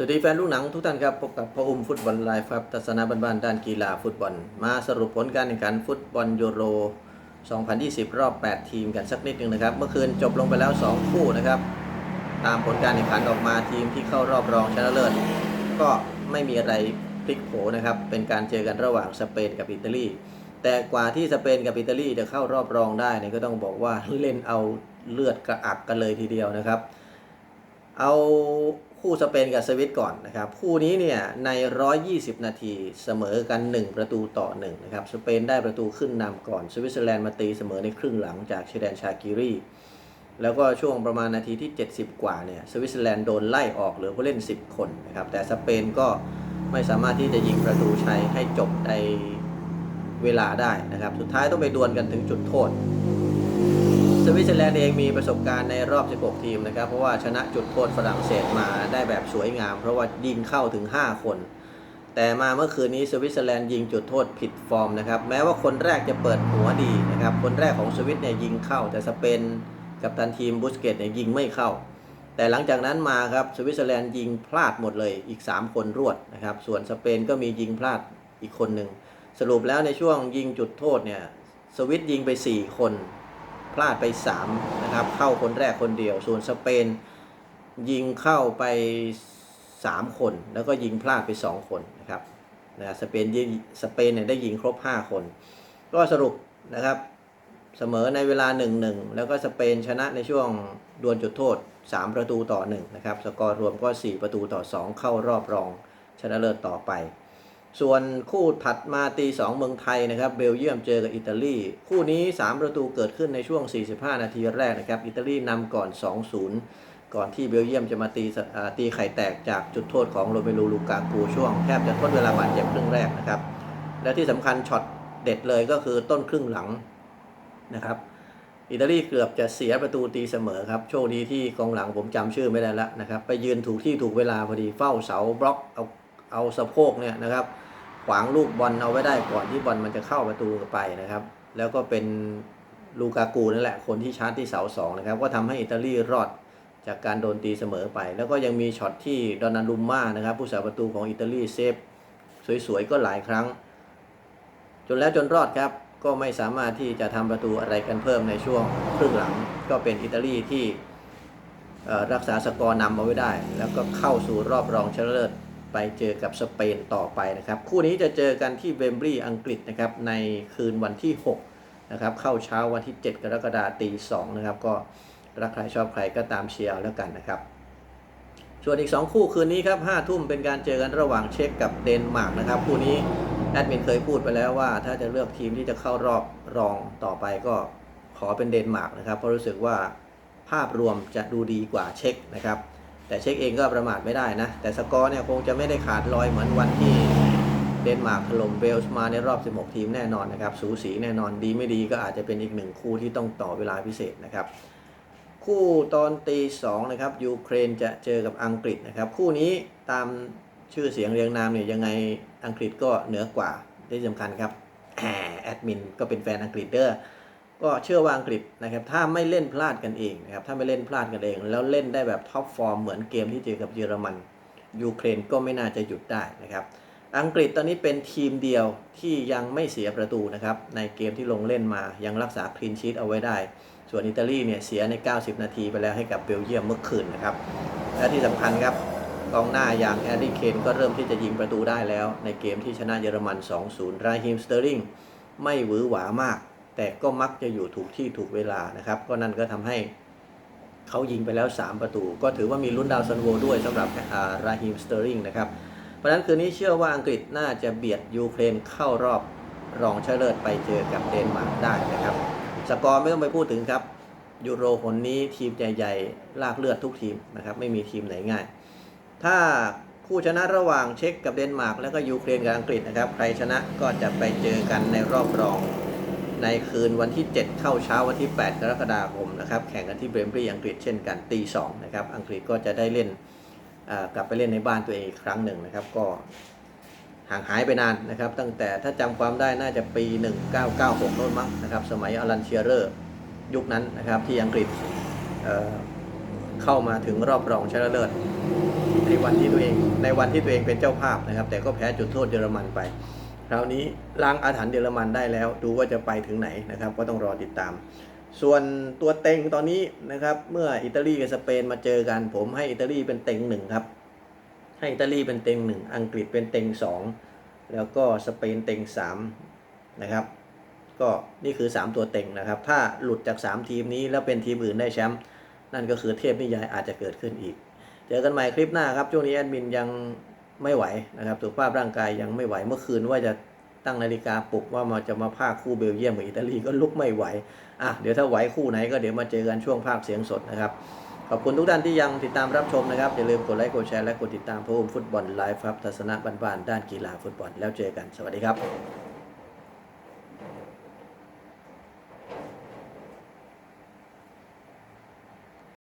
สวัสดีแฟนลูกหนังทุกท่านครับพบกับพ่ออุ้มฟุตบอลไลฟ์ครับทัศนะบ้านๆด้านกีฬาฟุตบอล มาสรุปผลการแข่งขันฟุตบอลยูโร 2020 รอบ 8 ทีมกันสักนิดหนึ่งนะครับ เมื่อคืนจบลงไปแล้ว 2 คู่นะครับ ตามผลการแข่งขันออกมาทีมที่เข้ารอบรองชนะเลิศก็ไม่มีอะไรพลิกโผนะครับ เป็นการเจอกันระหว่างสเปนกับอิตาลี แต่กว่าที่สเปนกับอิตาลีจะเข้ารอบรองได้เนี่ยก็ต้องบอกว่าเล่นเอาเลือดกระอักกันเลยทีเดียวนะครับ เอา คู่สเปนกับสวิตก่อนนะครับคู่นี้เนี่ยใน 120 นาทีเสมอกัน 1 ประตูต่อ1นะครับสเปนได้ประตูขึ้นนำก่อน สวิตเซอร์แลนด์มาตีเสมอในครึ่งหลังจากเชแดนชากิรีแล้วก็ช่วงประมาณนาทีที่ 70 กว่าเนี่ยสวิตเซอร์แลนด์โดนไล่ออกเหลือผู้เล่น 10 คนนะครับแต่สเปนก็ไม่สามารถที่จะยิงประตูชัยให้จบในเวลาได้นะครับ สุดท้ายต้องไปดวลกันถึงจุดโทษ เซอร์แลนด์เองมีประสบการณ์ในรอบ 16 ทีมนะครับ เพราะว่าชนะจุดโทษฝรั่งเศสมาได้แบบสวยงาม เพราะว่ายิงเข้าถึง 5 คน แต่มาเมื่อคืนนี้สวิตเซอร์แลนด์ยิงจุดโทษผิดฟอร์มนะครับ แม้ว่าคนแรกจะเปิดหัวดีนะครับ คนแรกของสวิตเนี่ยยิงเข้า แต่สเปนกับตันทีมบุสเกตเนี่ยยิงไม่เข้า แต่หลังจากนั้นมาครับสวิตเซอร์แลนด์ยิงพลาดหมดเลยอีก 3 คนรวดนะครับ ส่วนสเปนก็มียิงพลาดอีกคนหนึ่งสรุปแล้วในช่วงยิงจุดโทษเนี่ยสวิตยิงไป 4 คน พลาดไป3นะครับเข้าคนแรกคนเดียว ส่วนสเปนยิงเข้าไป 3 คน แล้วก็ยิงพลาดไป 2 คนนะครับนะสเปนสเปนเนี่ยได้ยิงครบ 5 คน ก็สรุปนะครับเสมอในเวลา 1-1 แล้วก็สเปนชนะในช่วงดวลจุดโทษ 3 ประตูต่อ 1 นะครับ สกอร์รวมก็ 4 ประตูต่อ 2 เข้ารอบรองชนะเลิศต่อไป ส่วนคู่ถัดมาตี 2 เมืองไทยนะครับ เบลเยียมเจอกับอิตาลี คู่นี้ 3 ประตูเกิดขึ้นในช่วง 45 นาทีแรกนะครับ อิตาลีนำก่อน 2-0 ก่อนที่เบลเยียมจะมาตีอ่าตีไข่แตกจากจุดโทษของโรเมลูลูกากูช่วงแทบจะทดเวลาบาดเจ็บครึ่งแรกนะครับ และที่สำคัญช็อตเด็ดเลยก็คือต้นครึ่งหลังนะครับอิตาลีเกือบจะเสียประตูตีเสมอครับ โชคดีที่กองหลังผมจำชื่อไม่ได้แล้วนะครับ ไปยืนถูกที่ถูกเวลาพอดีเฝ้าเสาบล็อกเอา เอาสะโพกเนี่ยนะครับ ขวางลูกบอลเอาไว้ได้ก่อนที่บอลมันจะเข้าประตูไปนะครับ แล้วก็เป็นลูกากูนั่นแหละคนที่ชาร์จที่เสาสองนะครับ ก็ทำให้อิตาลีรอดจากการโดนตีเสมอไป แล้วก็ยังมีช็อตที่ดอนนารุมม่านะครับ ผู้สาประตูของอิตาลีเซฟสวยๆก็หลายครั้ง จนแล้วจนรอดครับ ก็ไม่สามารถที่จะทำประตูอะไรกันเพิ่มในช่วงครึ่งหลัง ก็เป็นอิตาลีที่รักษาสกอร์นำเอาไว้ได้ แล้วก็เข้าสู่รอบรองชนะเลิศ ไปเจอกับสเปนต่อไปนะครับ คู่นี้จะเจอกันที่เวมบลีย์อังกฤษนะครับในคืนวันที่ 6 นะครับ เข้าเช้าวันที่ 7 กรกฎาคมตี2นะครับ ก็รักใครชอบใครก็ตามเชียร์แล้วกันนะครับส่วนอีก 2 คู่คืนนี้ครับ5ทุ่มเป็นการเจอกันระหว่างเช็กกับเดนมาร์กนะครับ คู่นี้แอดมินเคยพูดไปแล้วว่า ถ้าจะเลือกทีมที่จะเข้ารอบรองต่อไปก็ขอเป็นเดนมาร์กนะครับเพราะรู้สึกว่าภาพรวมจะดูดีกว่าเช็กนะครับ แต่เช็กเองก็ประมาทไม่ได้นะ แต่สกอร์เนี่ยคงจะไม่ได้ขาดลอยเหมือนวันที่เดนมาร์กถล่มเวลส์มาในรอบ 16 ทีมแน่นอนนะครับ สูสีแน่นอนดีไม่ดีก็อาจจะเป็นอีกหนึ่งคู่ที่ต้องต่อเวลาพิเศษนะครับ คู่ตอนตีสองนะครับยูเครนจะเจอกับอังกฤษนะครับ คู่นี้ตามชื่อเสียงเรียงนามเนี่ยยังไงอังกฤษก็เหนือกว่าที่สำคัญครับแหมแอดมินก็เป็นแฟนอังกฤษเด้อ ก็เชื่อว่าอังกฤษนะครับถ้าไม่เล่นพลาดกันเองนะครับถ้าไม่เล่นพลาดกันเอง แล้วเล่นได้แบบท็อปฟอร์มเหมือนเกมที่เจอกับเยอรมันยูเครนก็ไม่น่าจะหยุดได้นะครับอังกฤษตอนนี้เป็นทีมเดียวที่ยังไม่เสียประตูนะครับในเกมที่ลงเล่นมายังรักษาคลีนชีตเอาไว้ได้ ส่วนอิตาลีเนี่ยเสียใน 90 นาทีไปแล้วให้กับเบลเยียมเมื่อคืนนะครับและที่สำคัญครับกองหน้าอย่างแอร์รี่เคนก็เริ่มที่จะยิงประตูได้แล้ว ในเกมที่ชนะเยอรมัน 2-0ไรฮิมสเตอร์ลิงไม่หวือหวามาก แต่ก็มักจะอยู่ถูกที่ถูกเวลานะครับ ก็นั่นก็ทำให้เขายิงไปแล้ว 3 ประตู ก็ถือว่ามีลุ้นดาวซันโวด้วยสำหรับราฮิมสเตอร์ลิงนะครับ เพราะฉะนั้นคืนนี้เชื่อว่าอังกฤษน่าจะเบียดยูเครนเข้ารอบรองชนะเลิศไปเจอกับเดนมาร์กได้นะครับ สกอร์ไม่ต้องไปพูดถึงครับยูโรคนนี้ทีมใหญ่ๆ ลากเลือดทุกทีมนะครับไม่มีทีมไหนง่าย ถ้าคู่ชนะระหว่างเช็กกับเดนมาร์กแล้วก็ยูเครนกับอังกฤษนะครับ ใครชนะก็จะไปเจอกันในรอบรอง ในคืนวันที่ 7 เข้าเช้าวันที่ 8 กรกฎาคมนะครับ แข่งกันที่เบรมบรีย์อังกฤษเช่นกันตี2นะครับ อังกฤษก็จะได้เล่นกลับไปเล่นในบ้านตัวเองอีกครั้งหนึ่งนะครับ ก็ห่างหายไปนานนะครับ ตั้งแต่ถ้าจำความได้น่าจะปี 1996โน้นมั้งนะครับ สมัยอลันเชียเรอร์ยุคนั้นนะครับที่อังกฤษเเข้ามาถึงรอบรองชนะเลิศในวันที่ตัวเอง ในวันที่ตัวเองเป็นเจ้าภาพนะครับ แต่ก็แพ้จุดโทษเยอรมันไป คราวนี้ล้างอาถรรพ์เยอรมันได้แล้ว ดูว่าจะไปถึงไหนนะครับ ก็ต้องรอติดตาม ส่วนตัวเต็งตอนนี้นะครับ เมื่ออิตาลีกับสเปนมาเจอกัน ผมให้อิตาลีเป็นเต็งหนึ่งครับ ให้อิตาลีเป็นเต็งหนึ่งอังกฤษเป็นเต็งสองแล้วก็สเปนเต็งสามนะครับ ก็นี่คือ 3 ตัวเต็งนะครับ ถ้าหลุดจาก 3 ทีมนี้แล้วเป็นทีมอื่นได้แชมป์นั่นก็คือเทพนิยายอาจจะเกิดขึ้นอีก เจอกันใหม่คลิปหน้าครับ ช่วงนี้แอดมินยัง ไม่ไหวนะครับสุขภาพร่างกายยังไม่ไหวเมื่อคืนว่าจะตั้งนาฬิกาปลุกว่ามาจะมาภาคคู่เบลเยียมกับอิตาลีก็ลุกไม่ไหวอะเดี๋ยวถ้าไหวคู่ไหนก็เดี๋ยวมาเจอกันช่วงภาคเสียงสดนะครับขอบคุณทุกท่านที่ยังติดตามรับชมนะครับ อย่าลืมกดไลค์กดแชร์และกดติดตามพระอมฟุตบอลไลฟ์ครับทัศนะบ้านๆด้านกีฬาฟุตบอลแล้วเจอกันสวัสดีครับ